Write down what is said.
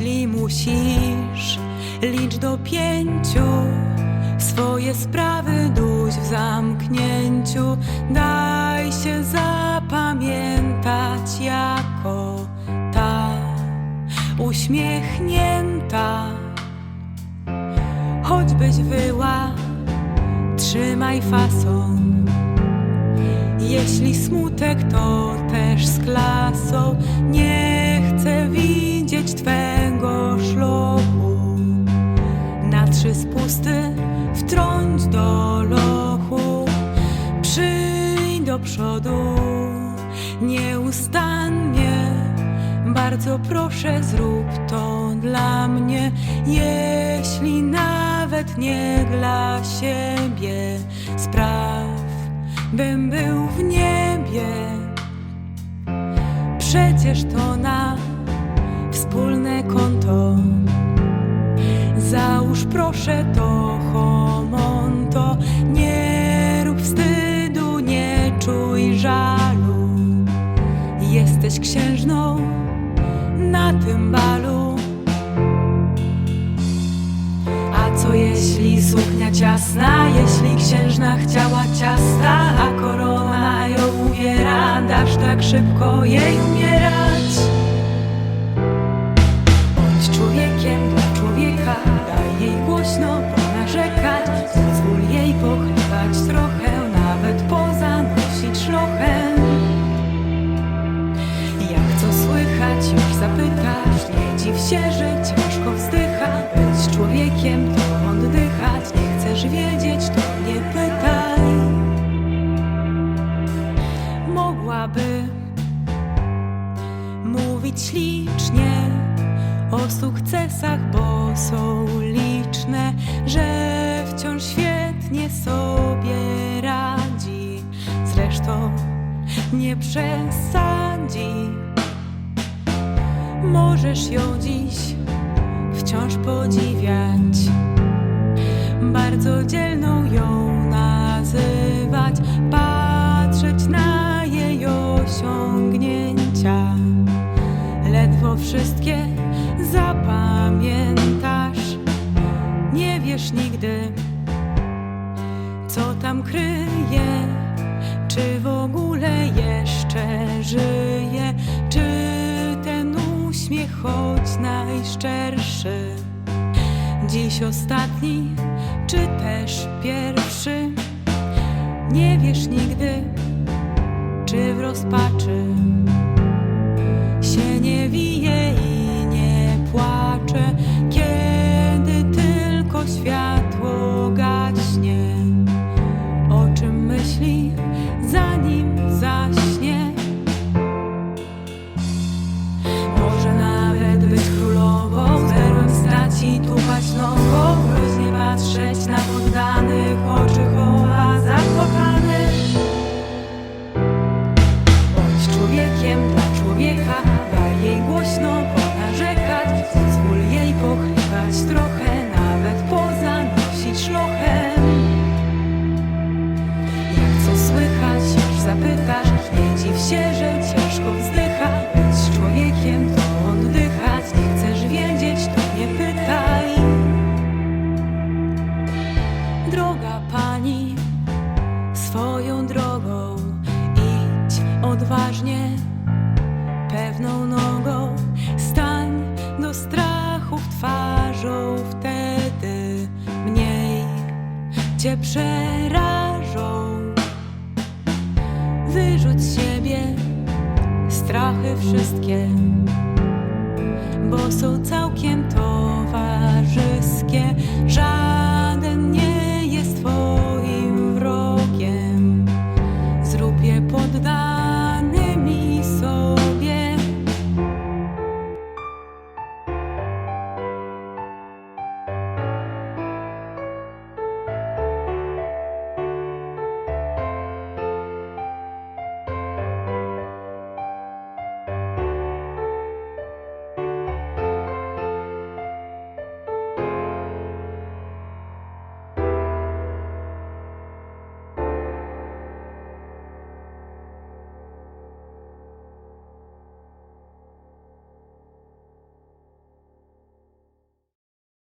Jeśli musisz, licz do pięciu. Swoje sprawy duś w zamknięciu. Daj się zapamiętać jako ta uśmiechnięta. Choćbyś wyła, trzymaj fason. Jeśli smutek to też z klasą, nie chcę widzieć twego szlochu. Na trzy spusty wtrąć do lochu, przyjdź do przodu nieustannie. Bardzo proszę, zrób to dla mnie, jeśli nawet nie dla siebie. Spraw, bym był w niebie. Przecież to na wspólne konto. Załóż proszę to homonto. Nie rób wstydu, nie czuj żalu. Jesteś księżną na tym balu. A co jeśli suknia ciasna? Jeśli księżna chciała ciasta, a korona ją uwiera, dasz tak szybko jej umierać. Się, ciężko wzdycha. Być człowiekiem to oddychać, nie chcesz wiedzieć, to nie pytaj. Mogłaby mówić ślicznie o sukcesach, bo są liczne, że wciąż świetnie sobie radzi. Zresztą nie przesadzi. Możesz ją dziś wciąż podziwiać. Bardzo dzielną ją nazywać, patrzeć na jej osiągnięcia. Ledwo wszystkie zapamiętasz. Nie wiesz nigdy, co tam kryje. Czy w ogóle jeszcze żyje? Czy uśmiech choć najszczerszy? Dziś ostatni, czy też pierwszy? Nie wiesz nigdy, czy w rozpaczy zapytasz, nie dziw się, że ciężko wzdycha. Być człowiekiem to oddychać, nie chcesz wiedzieć, to nie pytaj. Droga pani, swoją drogą idź odważnie, pewną nogą stań do strachów twarzą, wtedy mniej cię przerażą. Wyrzuć siebie strachy wszystkie, bo są całkiem towarzyskie. Żaden nie